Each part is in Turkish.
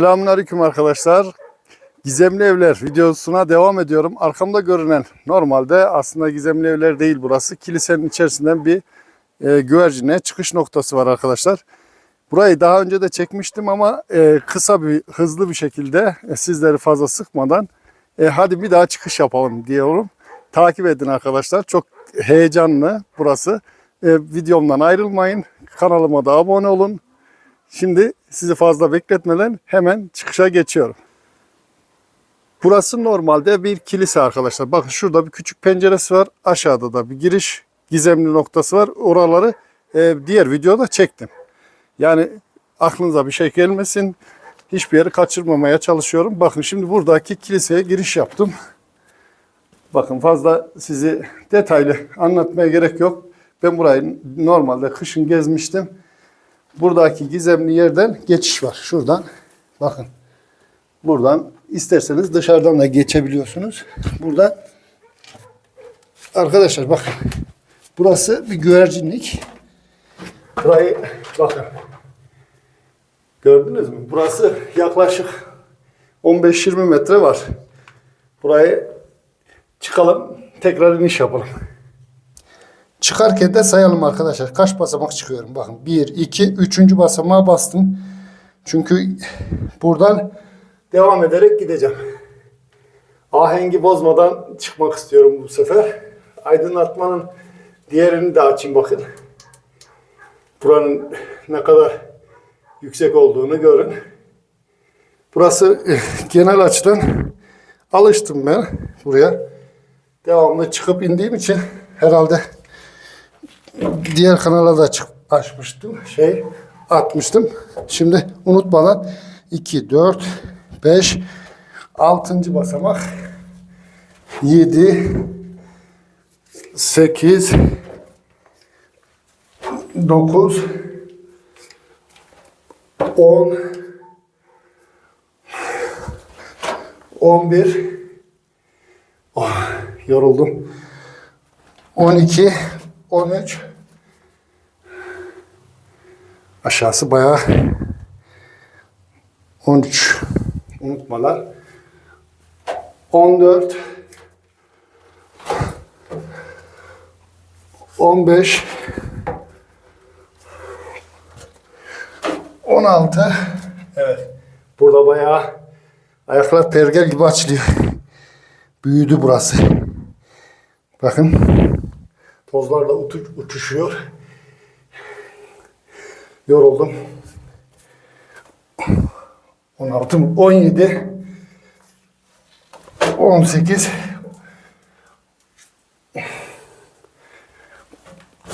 Selamünaleyküm arkadaşlar. Gizemli Evler videosuna devam ediyorum. Arkamda görünen normalde aslında gizemli evler değil burası. Kilisenin içerisinden bir e, güvercine çıkış noktası var arkadaşlar. Burayı daha önce de çekmiştim ama e, kısa bir hızlı bir şekilde e, sizleri fazla sıkmadan e, hadi bir daha çıkış yapalım diyorum. Takip edin arkadaşlar. Çok heyecanlı burası. E, videomdan ayrılmayın. Kanalıma da abone olun. Şimdi sizi fazla bekletmeden hemen çıkışa geçiyorum. Burası normalde bir kilise arkadaşlar. Bakın şurada bir küçük penceresi var. Aşağıda da bir giriş gizemli noktası var. Oraları e, diğer videoda çektim. Yani aklınıza bir şey gelmesin. Hiçbir yeri kaçırmamaya çalışıyorum. Bakın şimdi buradaki kiliseye giriş yaptım. Bakın fazla sizi detaylı anlatmaya gerek yok. Ben burayı normalde kışın gezmiştim. Buradaki gizemli yerden geçiş var. Şuradan bakın. Buradan isterseniz dışarıdan da geçebiliyorsunuz. Burada arkadaşlar bakın. Burası bir güvercinlik. Burayı bakın. Gördünüz mü? Burası yaklaşık 15-20 metre var. Burayı çıkalım. Tekrar iniş yapalım. Çıkarken de sayalım arkadaşlar. Kaç basamak çıkıyorum? Bakın 1, 2, 3. basamağa bastım. Çünkü buradan devam ederek gideceğim. Ahengi bozmadan çıkmak istiyorum bu sefer. Aydınlatmanın diğerini de açayım bakın. Buranın ne kadar yüksek olduğunu görün. Burası eh, genel açıdan alıştım ben buraya. Devamlı çıkıp indiğim için herhalde diğer kanala da çık açmıştım. Şey atmıştım. Şimdi unutmadan 2, 4, 5, 6. basamak 7 8 9 10 11 oh, yoruldum 12 13 aşağısı bayağı 13 unutmalar 14 15 16 Evet. Burada bayağı ayaklar pergel gibi açılıyor. Büyüdü burası. Bakın. Tozlarla utu- uçuşuyor. Yoruldum. 16, 17, 18,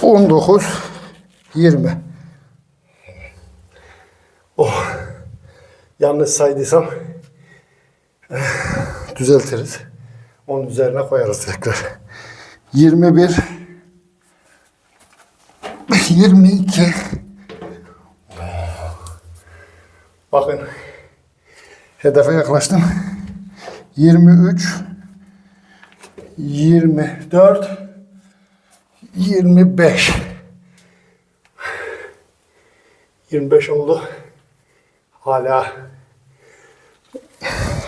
19, 20. Oh. Yanlış saydıysam eh, düzeltiriz. Onun üzerine koyarız tekrar. 21 22 Bakın hedefe yaklaştım. 23 24 25 25 oldu. Hala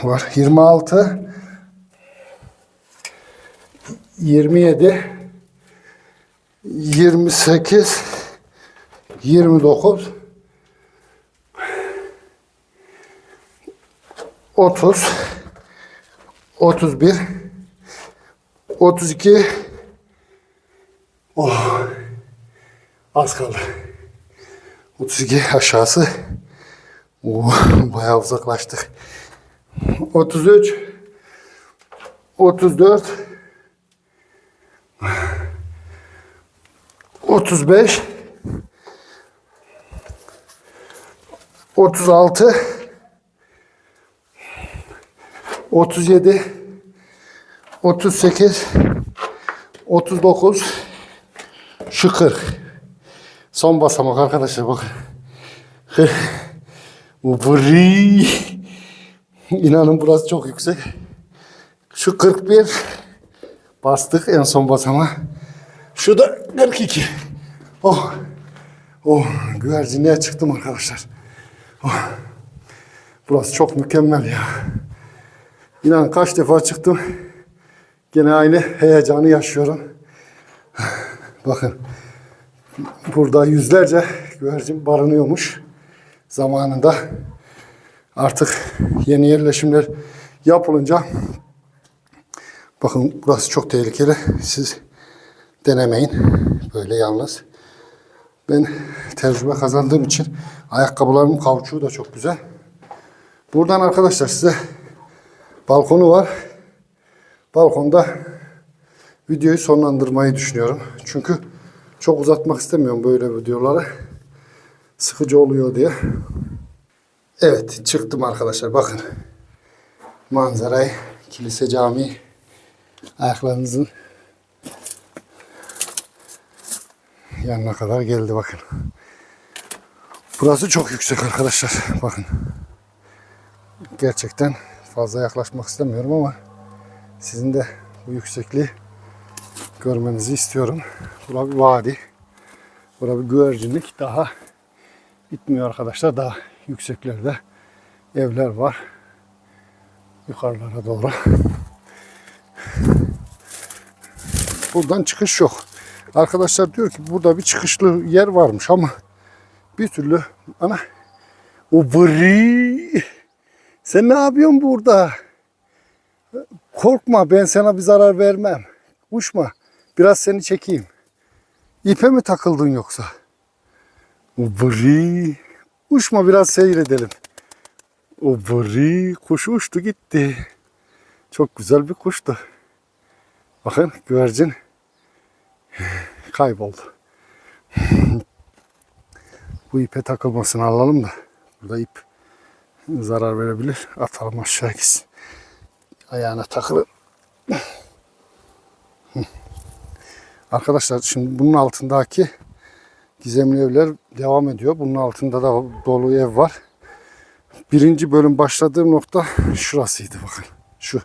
var. 26 27 28 29 30 31 32 Oh. Az kaldı. 32 aşağısı. Oh, bayağı uzaklaştık. 33 34 35 36 37 38 39 şu 40 son basamak arkadaşlar bu buri inanın burası çok yüksek. Şu 41 bastık en son basama şu da 42 oh oh güvercinliğe çıktım arkadaşlar oh. Burası çok mükemmel ya. İnan kaç defa çıktım. Gene aynı heyecanı yaşıyorum. Bakın. Burada yüzlerce güvercin barınıyormuş zamanında. Artık yeni yerleşimler yapılınca bakın burası çok tehlikeli. Siz denemeyin. Böyle yalnız. Ben tecrübe kazandığım için ayakkabılarımın kauçuğu da çok güzel. Buradan arkadaşlar size balkonu var. Balkonda videoyu sonlandırmayı düşünüyorum. Çünkü çok uzatmak istemiyorum böyle videoları. Sıkıcı oluyor diye. Evet çıktım arkadaşlar bakın. Manzarayı, kilise cami ayaklarınızın yanına kadar geldi bakın. Burası çok yüksek arkadaşlar. Bakın. Gerçekten fazla yaklaşmak istemiyorum ama sizin de bu yüksekliği görmenizi istiyorum. Bura bir vadi. Bura bir güvercinlik. Daha bitmiyor arkadaşlar. Daha yükseklerde evler var. Yukarılara doğru. Buradan çıkış yok. Arkadaşlar diyor ki burada bir çıkışlı yer varmış ama bir türlü ana o bri sen ne yapıyorsun burada? Korkma ben sana bir zarar vermem. Uçma. Biraz seni çekeyim. İpe mi takıldın yoksa? Bri. Uçma biraz seyredelim. O bri kuş uçtu gitti. Çok güzel bir kuştu. Bakın güvercin kayboldu. Bu ipe takılmasını alalım da. Burada ip zarar verebilir. Atalım aşağı gitsin. Ayağına takılır. Arkadaşlar şimdi bunun altındaki gizemli evler devam ediyor. Bunun altında da dolu ev var. Birinci bölüm başladığım nokta şurasıydı bakın. Şu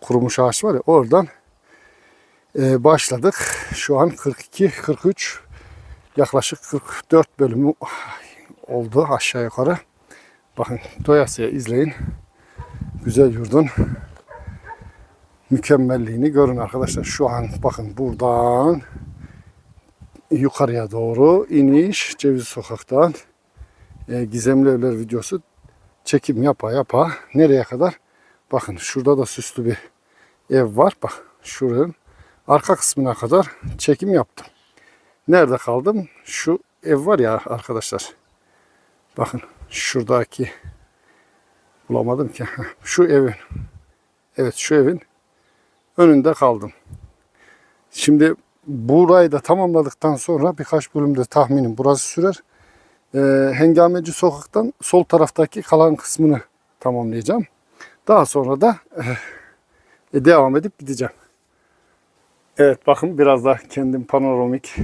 kurumuş ağaç var ya oradan başladık. Şu an 42, 43 yaklaşık 44 bölümü oldu aşağı yukarı. Bakın doyasıya izleyin. Güzel yurdun mükemmelliğini görün arkadaşlar. Şu an bakın buradan yukarıya doğru iniş Ceviz Sokak'tan e, Gizemli Evler videosu çekim yapa yapa nereye kadar? Bakın şurada da süslü bir ev var. Bak şuranın arka kısmına kadar çekim yaptım. Nerede kaldım? Şu ev var ya arkadaşlar. Bakın şuradaki bulamadım ki. Şu evin. Evet şu evin önünde kaldım. Şimdi burayı da tamamladıktan sonra birkaç bölümde tahminim burası sürer. Ee, Hengameci sokaktan sol taraftaki kalan kısmını tamamlayacağım. Daha sonra da eh, devam edip gideceğim. Evet bakın biraz da kendim panoramik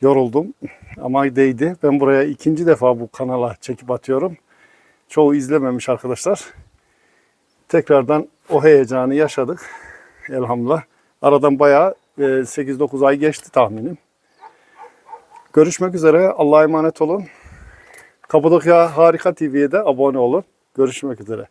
yoruldum ama değdi. Ben buraya ikinci defa bu kanala çekip atıyorum. Çoğu izlememiş arkadaşlar. Tekrardan o heyecanı yaşadık. Elhamdülillah. Aradan bayağı e, 8-9 ay geçti tahminim. Görüşmek üzere. Allah'a emanet olun. Kapadokya Harika TV'ye de abone olun. Görüşmek üzere.